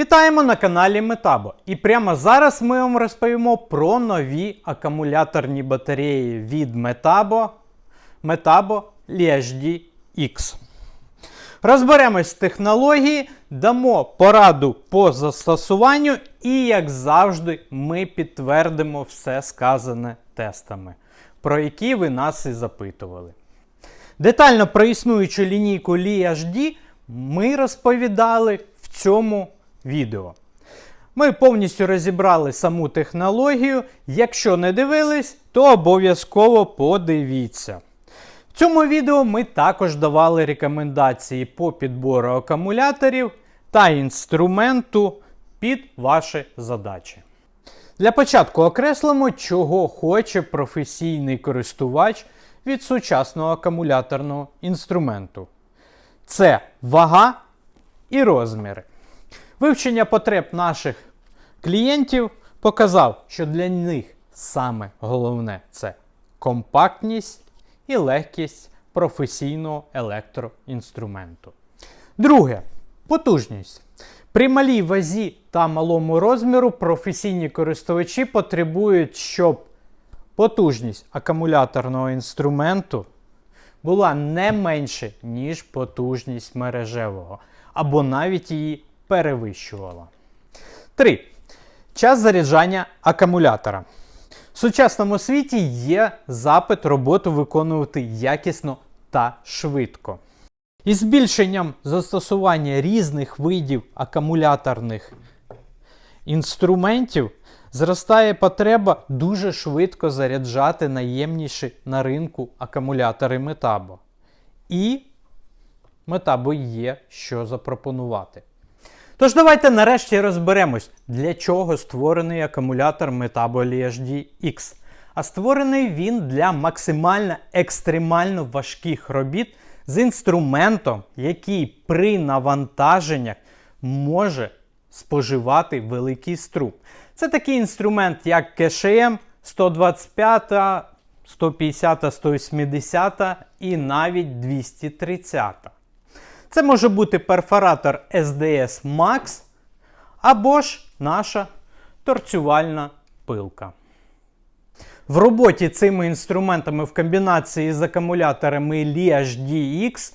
Вітаємо на каналі Metabo. І прямо зараз ми вам розповімо про нові акумуляторні батареї від Metabo Metabo LHD X. Розберемось з технології, дамо пораду по застосуванню і, як завжди, ми підтвердимо все сказане тестами, про які ви нас і запитували. Детально про існуючу лінійку LHD ми розповідали в цьому відео. Ми повністю розібрали саму технологію. Якщо не дивились, то обов'язково подивіться. В цьому відео ми також давали рекомендації по підбору акумуляторів та інструменту під ваші задачі. Для початку окреслимо, чого хоче професійний користувач від сучасного акумуляторного інструменту. Це вага і розміри. Вивчення потреб наших клієнтів показав, що для них саме головне це компактність і легкість професійного електроінструменту. Друге потужність. При малій вазі та малому розміру професійні користувачі потребують, щоб потужність акумуляторного інструменту була не менше, ніж потужність мережевого, або навіть її перевищувала. 3. Час заряджання акумулятора. В сучасному світі є запит роботу виконувати якісно та швидко. І збільшенням застосування різних видів акумуляторних інструментів зростає потреба дуже швидко заряджати наємніші на ринку акумулятори Metabo. І Metabo є що запропонувати. Тож давайте нарешті розберемось, для чого створений акумулятор Metabo LHD X. А створений він для максимально екстремально важких робіт з інструментом, який при навантаженнях може споживати великий струм. Це такий інструмент, як КШМ 125, 150, 180 і навіть 230. Це може бути перфоратор SDS Max або ж наша торцювальна пилка. В роботі цими інструментами в комбінації з акумуляторами LHD-X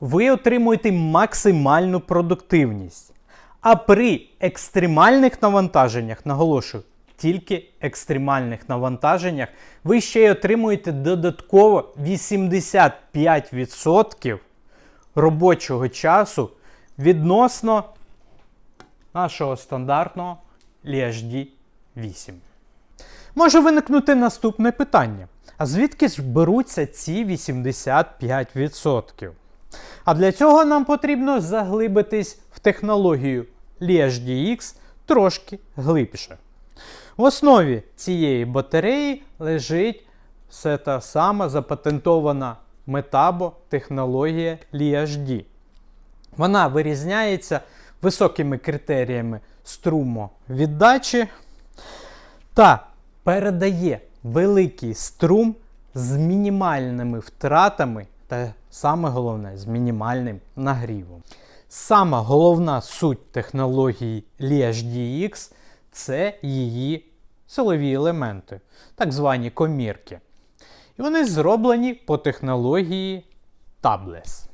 ви отримуєте максимальну продуктивність. А при екстремальних навантаженнях, наголошую, тільки екстремальних навантаженнях, ви ще й отримуєте додатково 85% робочого часу відносно нашого стандартного LHD 8. Може виникнути наступне питання. А звідки ж беруться ці 85%? А для цього нам потрібно заглибитись в технологію LHDX трошки глибше. В основі цієї батареї лежить все та сама запатентована Metabo технологія LHD. Вона вирізняється високими критеріями струмовіддачі та передає великий струм з мінімальними втратами та саме головне з мінімальним нагрівом. Сама головна суть технології LHDX це її силові елементи, так звані комірки. І вони зроблені по технології Tabless.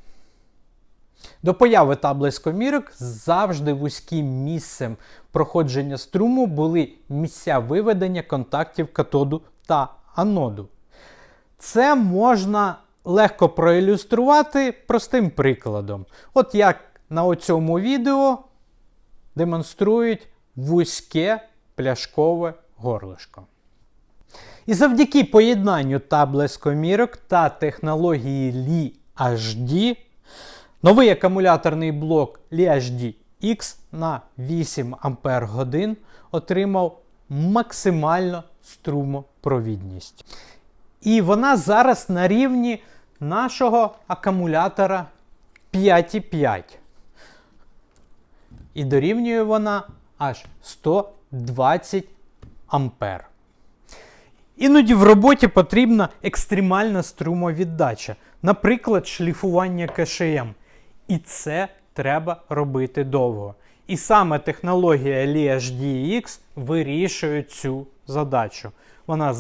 До появи таблес комірок завжди вузьким місцем проходження струму були місця виведення контактів катоду та аноду. Це можна легко проілюструвати простим прикладом. От як на цьому відео демонструють вузьке пляшкове горлишко. І завдяки поєднанню таблес комірок та технології Li HD Новий акумуляторний блок LHD X на 8 Ампер отримав максимальну струмопровідність. І вона зараз на рівні нашого акумулятора 5,5. І дорівнює вона аж 120 Ампер. Іноді в роботі потрібна екстремальна струмовіддача, наприклад, шліфування КШМ. І це треба робити довго. І саме технологія LiHDX вирішує цю задачу. Вона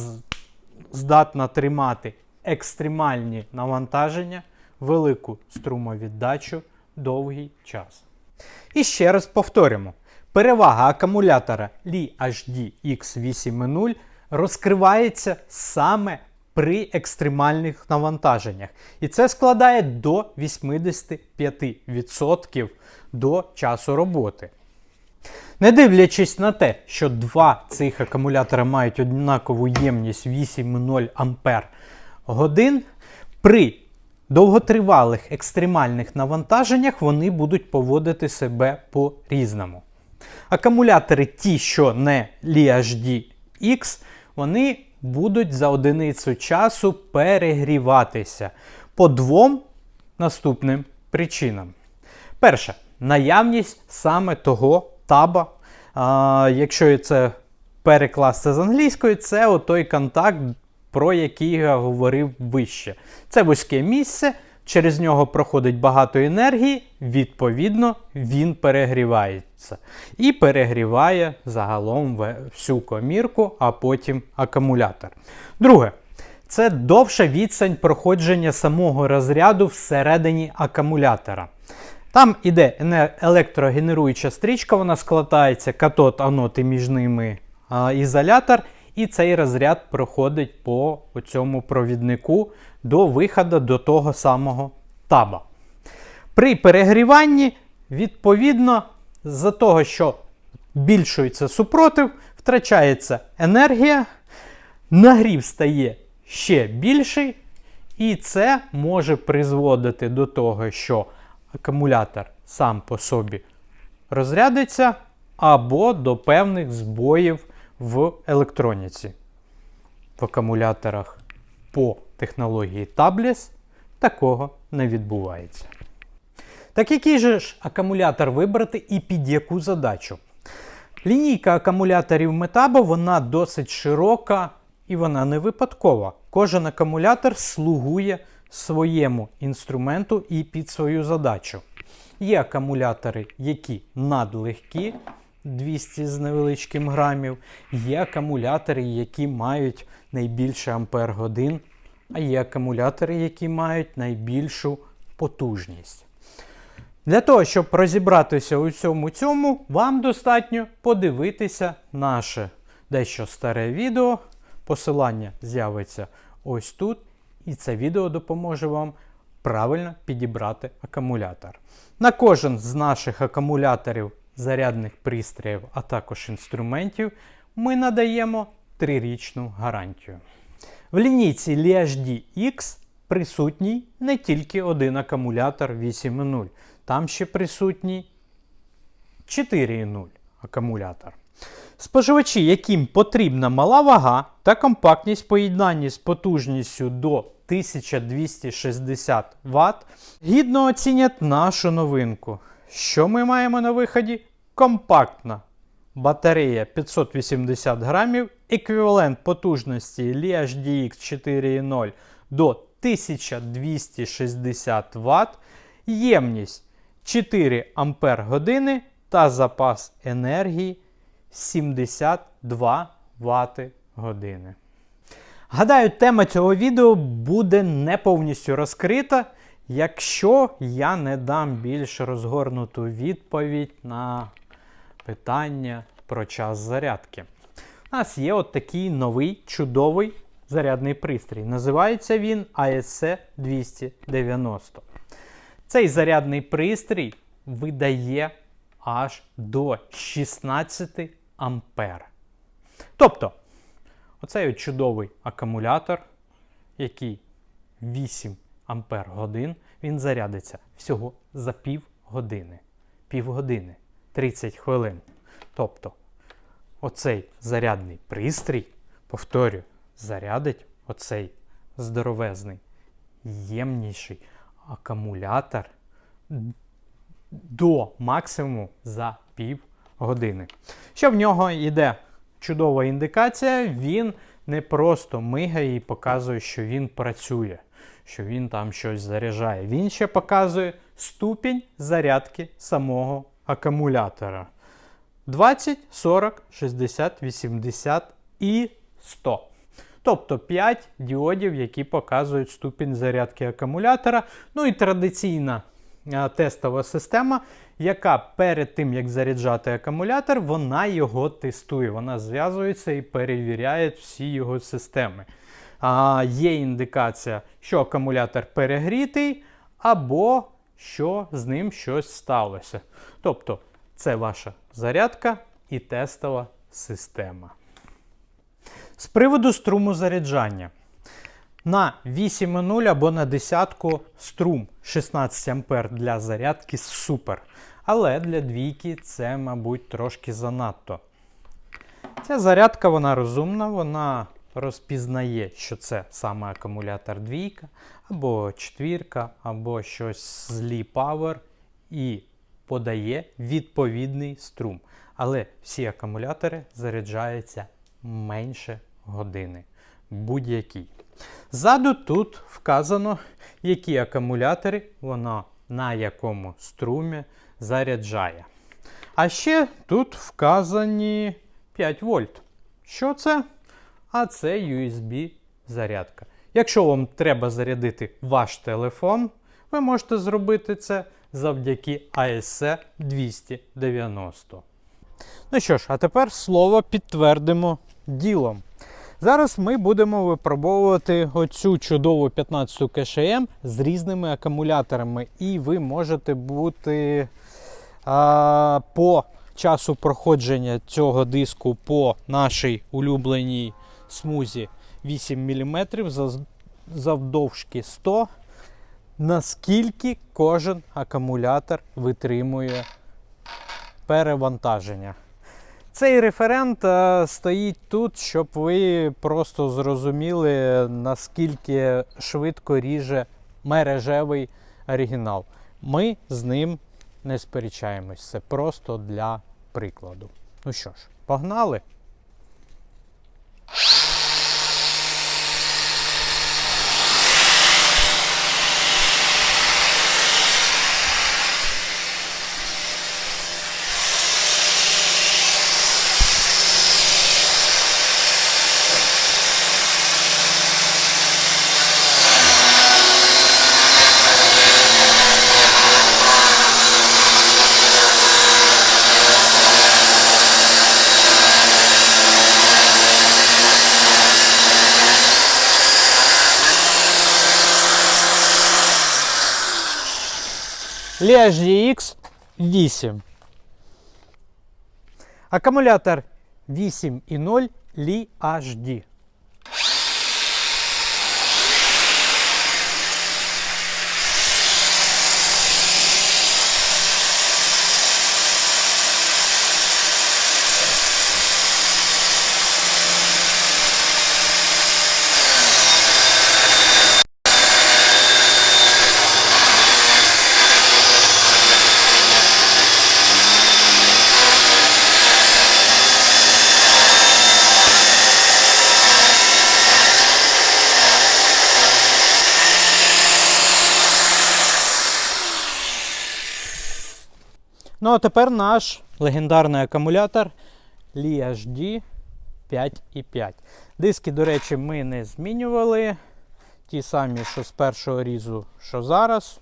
здатна тримати екстремальні навантаження, велику струмовіддачу довгий час. І ще раз повторимо: перевага акумулятора Li HD X80 розкривається саме при екстремальних навантаженнях. І це складає до 85% до часу роботи. Не дивлячись на те, що два цих акумулятора мають однакову ємність 8,0 Ампер годин, при довготривалих екстремальних навантаженнях вони будуть поводити себе по-різному. Акумулятори, ті, що не LiHD X, вони будуть за одиницю часу перегріватися по двом наступним причинам. Перше, наявність саме того таба. А, якщо це перекласти з англійської, це отой контакт, про який я говорив вище. Це вузьке місце, через нього проходить багато енергії, відповідно, він перегрівається. І перегріває загалом всю комірку, а потім акумулятор. Друге, це довша відстань проходження самого розряду всередині акумулятора. Там іде електрогенеруюча стрічка, вона складається катод, анод і між ними а, ізолятор. І цей розряд проходить по цьому провіднику до виходу до того самого таба. При перегріванні, відповідно, з-за того, що збільшується супротив, втрачається енергія, нагрів стає ще більший, і це може призводити до того, що акумулятор сам по собі розрядиться, або до певних збоїв в електроніці. В акумуляторах по технології Tabless такого не відбувається. Так який же ж акумулятор вибрати і під яку задачу? Лінійка акумуляторів Metabo вона досить широка і вона не випадкова. Кожен акумулятор слугує своєму інструменту і під свою задачу. Є акумулятори, які надлегкі, 200 з невеличким грамів, є акумулятори, які мають найбільше ампер годин, а є акумулятори, які мають найбільшу потужність. Для того, щоб розібратися у цьому цьому, вам достатньо подивитися наше дещо старе відео. Посилання з'явиться ось тут, і це відео допоможе вам правильно підібрати акумулятор. На кожен з наших акумуляторів, зарядних пристроїв, а також інструментів, ми надаємо трирічну гарантію. В лінійці LiHD X присутній не тільки один акумулятор 8.0, там ще присутній 4.0 акумулятор. Споживачі, яким потрібна мала вага та компактність в поєднанні з потужністю до 1260 Вт, гідно оцінять нашу новинку. Що ми маємо на виході? Компактна батарея 580 грамів, еквівалент потужності Li HDX 4.0 до 1260 Вт, ємність 4 Ампер години та запас енергії 72 Вт години. Гадаю, тема цього відео буде не повністю розкрита, якщо я не дам більш розгорнуту відповідь на питання про час зарядки. У нас є от такий новий чудовий зарядний пристрій. Називається він ASC 290. Цей зарядний пристрій видає аж до 16 ампер. Тобто, оцей от чудовий акумулятор, який 8 ампер годин, він зарядиться всього за пів години. Півгодини, 30 хвилин. Тобто, оцей зарядний пристрій, повторюю, зарядить оцей здоровезний, ємніший акумулятор до максимуму за пів години. Що в нього йде чудова індикація, він не просто мигає і показує, що він працює, що він там щось заряджає. Він ще показує ступінь зарядки самого акумулятора 20, 40, 60, 80 і 100. Тобто 5 діодів, які показують ступінь зарядки акумулятора. Ну і традиційна а, тестова система, яка перед тим, як заряджати акумулятор, вона його тестує. Вона зв'язується і перевіряє всі його системи. А, Є індикація, що акумулятор перегрітий, або що з ним щось сталося. Тобто, це ваша зарядка і тестова система. З приводу струму заряджання. На 8,0 або на десятку струм 16 А для зарядки супер. Але для двійки це, мабуть, трошки занадто. Ця зарядка вона розумна, вона розпізнає, що це саме акумулятор двійка, або четвірка, або щось з Li Power і подає відповідний струм. Але всі акумулятори заряджаються менше години. Будь-який. Ззаду тут вказано, які акумулятори воно на якому струмі заряджає. А ще тут вказані 5 вольт. Що це? А це USB зарядка. Якщо вам треба зарядити ваш телефон, ви можете зробити це завдяки ASC 290. Ну що ж, а тепер слово підтвердимо ділом. Зараз ми будемо випробовувати оцю чудову 15 КШМ з різними акумуляторами, і ви можете бути а, по часу проходження цього диску по нашій улюбленій смузі 8 мм завдовжки 100 наскільки кожен акумулятор витримує перевантаження. Цей референт е, стоїть тут, щоб ви просто зрозуміли, наскільки швидко ріже мережевий оригінал. Ми з ним не сперечаємось. Це просто для прикладу. Ну що ж, погнали! Liège GX 8. Акумулятор 8,0 Li HD. Ну, а тепер наш легендарний акумулятор Li HD 5,5. Диски, до речі, ми не змінювали. Ті самі, що з першого різу, що зараз.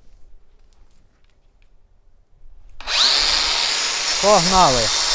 Погнали!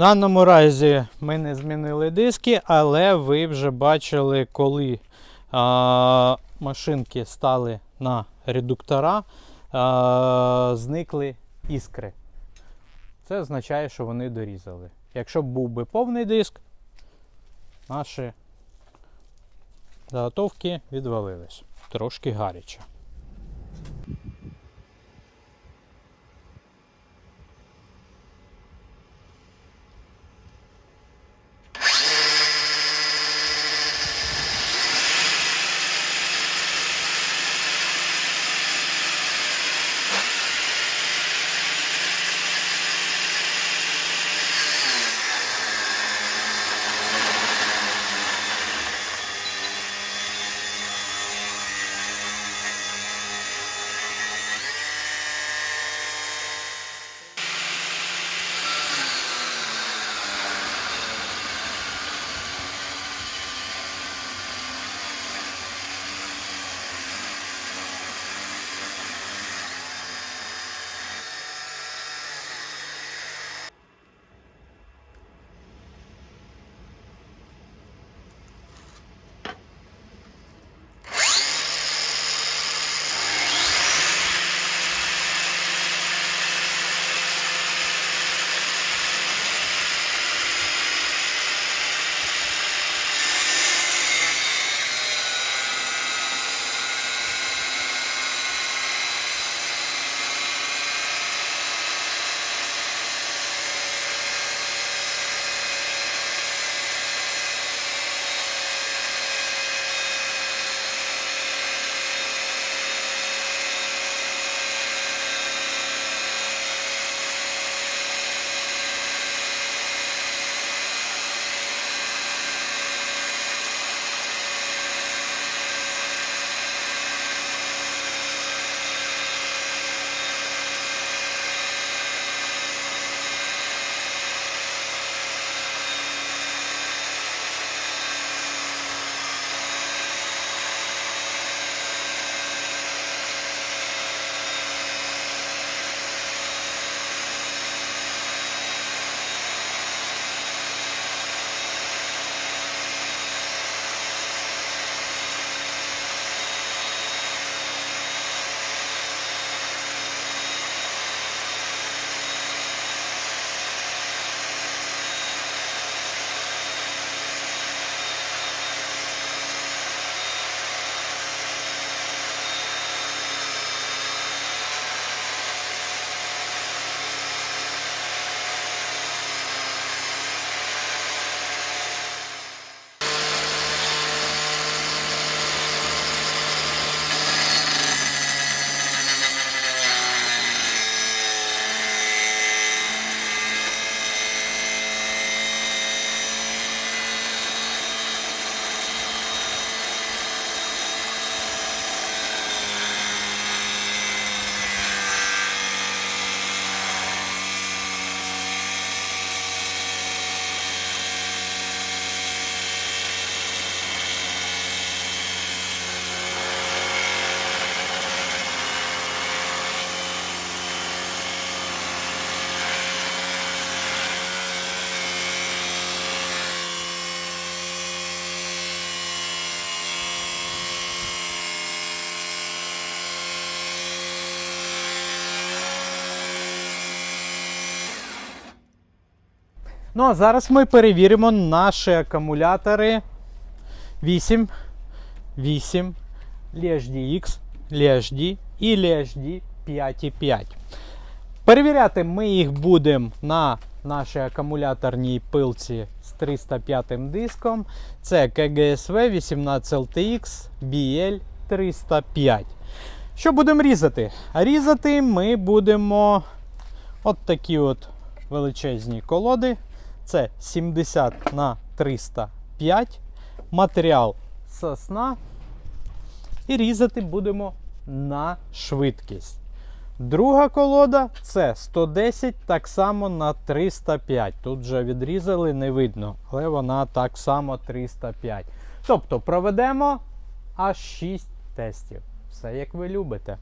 В даному разі ми не змінили диски, але ви вже бачили, коли а, машинки стали на редуктора, а, зникли іскри. Це означає, що вони дорізали. Якщо б був би повний диск, наші заготовки відвалились. Трошки гаряче. Ну а зараз ми перевіримо наші акумулятори 8, 8, LHD-X, LHD і LHD 5.5. Перевіряти ми їх будемо на нашій акумуляторній пилці з 305 диском. Це KGSV 18LTX BL 305. Що будемо різати? Різати ми будемо от такі от величезні колоди. Це 70 на 305. Матеріал сосна. І різати будемо на швидкість. Друга колода це 110 так само на 305. Тут вже відрізали, не видно, але вона так само 305. Тобто проведемо аж 6 тестів. Все як ви любите.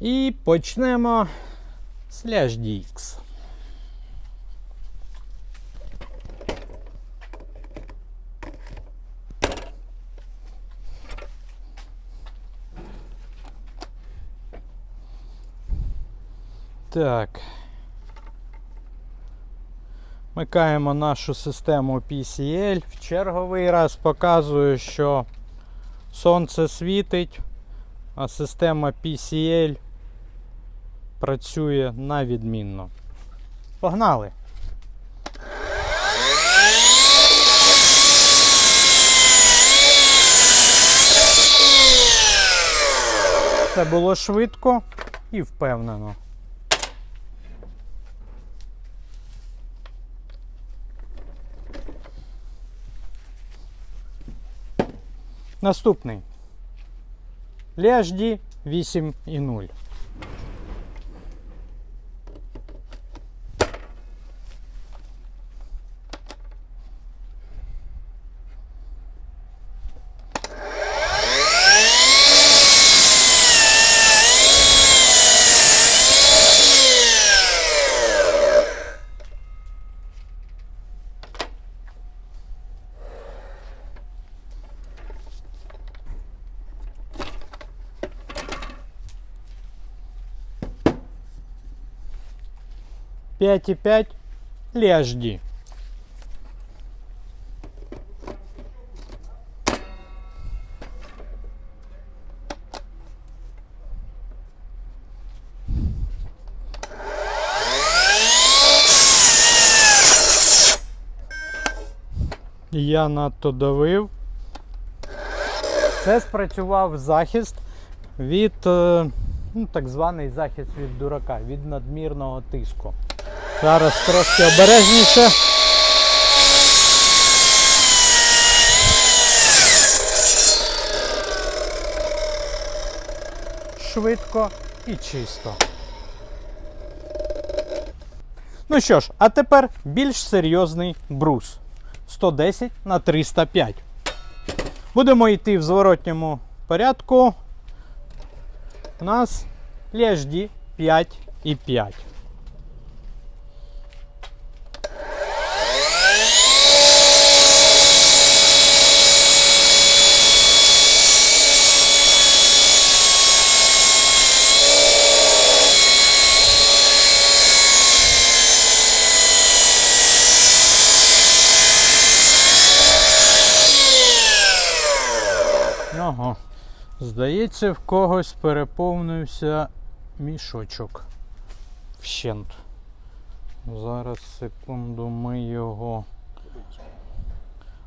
І почнемо з DX. Так. Вмикаємо нашу систему PCL. В черговий раз показую, що сонце світить, а система PCL працює на відмінно. Погнали! Це було швидко і впевнено. Наступний. LHD 8.0. П'ять і 5 LHD. Я надто давив. Це спрацював захист від е, ну, так званий захист від дурака, від надмірного тиску. Зараз трошки обережніше. Швидко і чисто. Ну що ж, а тепер більш серйозний брус. 110 на 305. Будемо йти в зворотньому порядку. У нас LHD 5 і 5. Здається, в когось переповнився мішочок. Вщент. Зараз секунду ми його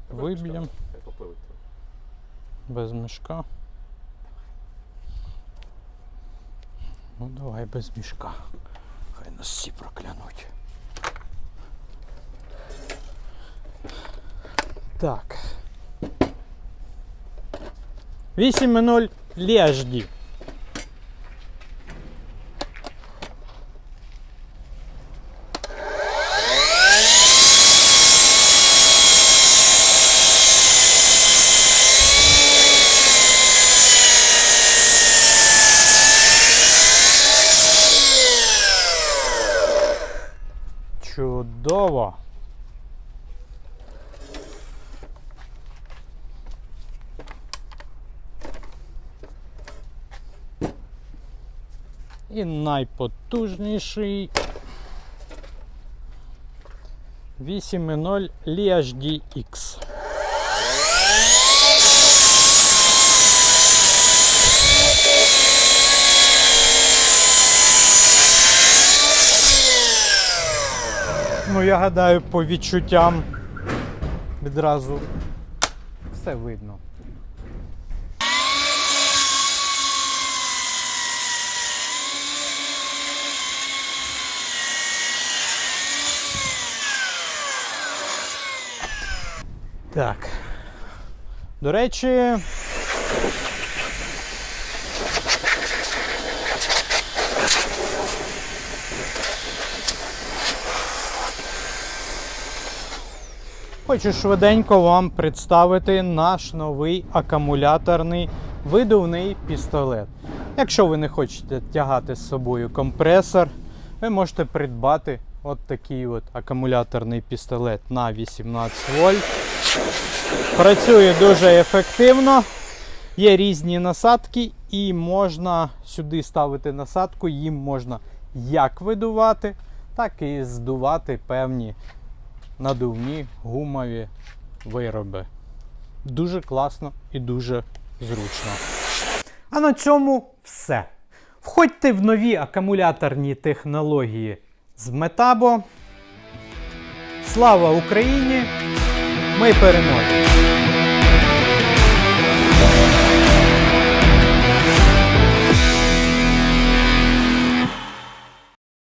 виб'ємо без мішка. Ну давай без мішка. Хай нас всі проклянуть. Так. 8.0 LHD. Чудово. І найпотужніший 8.0 LHD X. Ну, я гадаю, по відчуттям відразу все видно. Так. До речі. Хочу швиденько вам представити наш новий акумуляторний видувний пістолет. Якщо ви не хочете тягати з собою компресор, ви можете придбати от такий от акумуляторний пістолет на 18 вольт. Працює дуже ефективно. Є різні насадки, і можна сюди ставити насадку, їм можна як видувати, так і здувати певні надувні гумові вироби. Дуже класно і дуже зручно. А на цьому все. Входьте в нові акумуляторні технології з Метабо. Слава Україні! Ми переможемо!